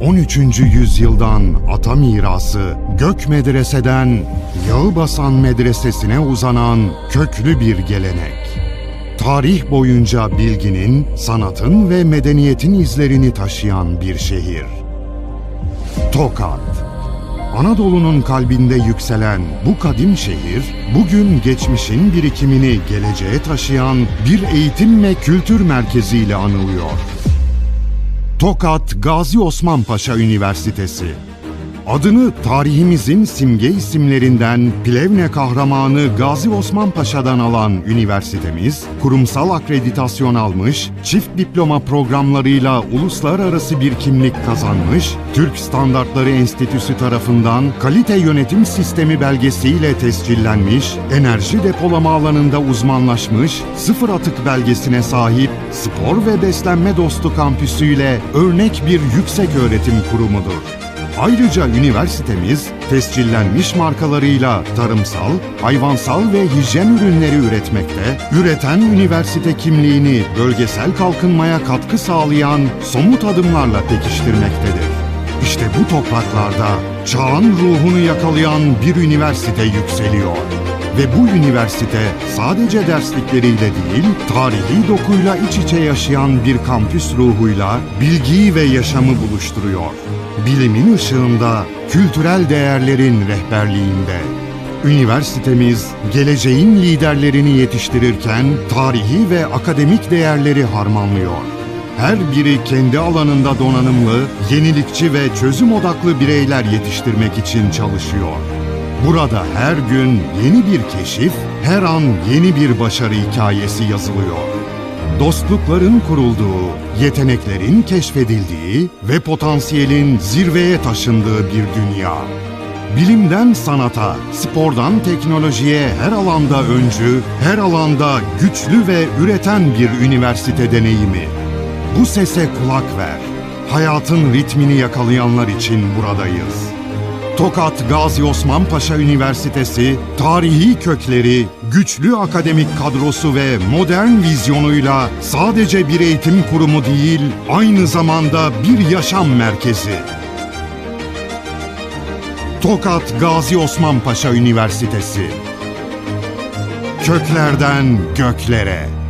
13. yüzyıldan ata mirası Gök Medrese'den Yağıbasan Medresesi'ne uzanan köklü bir gelenek. Tarih boyunca bilginin, sanatın ve medeniyetin izlerini taşıyan bir şehir. Tokat. Anadolu'nun kalbinde yükselen bu kadim şehir, bugün geçmişin birikimini geleceğe taşıyan bir eğitim ve kültür merkeziyle anılıyor. Tokat Gazi Osman Paşa Üniversitesi. Adını tarihimizin simge isimlerinden Plevne kahramanı Gazi Osman Paşa'dan alan üniversitemiz, kurumsal akreditasyon almış, çift diploma programlarıyla uluslararası bir kimlik kazanmış, Türk Standartları Enstitüsü tarafından kalite yönetim sistemi belgesiyle tescillenmiş, enerji depolama alanında uzmanlaşmış, sıfır atık belgesine sahip, spor ve beslenme dostu kampüsüyle örnek bir yüksek öğretim kurumudur. Ayrıca üniversitemiz tescillenmiş markalarıyla tarımsal, hayvansal ve hijyen ürünleri üretmekte, üreten üniversite kimliğini bölgesel kalkınmaya katkı sağlayan somut adımlarla pekiştirmektedir. İşte bu topraklarda çağın ruhunu yakalayan bir üniversite yükseliyor. Ve bu üniversite sadece derslikleriyle değil, tarihi dokuyla iç içe yaşayan bir kampüs ruhuyla bilgiyi ve yaşamı buluşturuyor. Bilimin ışığında, kültürel değerlerin rehberliğinde. Üniversitemiz geleceğin liderlerini yetiştirirken tarihi ve akademik değerleri harmanlıyor. Her biri kendi alanında donanımlı, yenilikçi ve çözüm odaklı bireyler yetiştirmek için çalışıyor. Burada her gün yeni bir keşif, her an yeni bir başarı hikayesi yazılıyor. Dostlukların kurulduğu, yeteneklerin keşfedildiği ve potansiyelin zirveye taşındığı bir dünya. Bilimden sanata, spordan teknolojiye her alanda öncü, her alanda güçlü ve üreten bir üniversite deneyimi. Bu sese kulak ver. Hayatın ritmini yakalayanlar için buradayız. Tokat Gazi Osman Paşa Üniversitesi, tarihi kökleri, güçlü akademik kadrosu ve modern vizyonuyla sadece bir eğitim kurumu değil, aynı zamanda bir yaşam merkezi. Tokat Gazi Osman Paşa Üniversitesi. Köklerden göklere.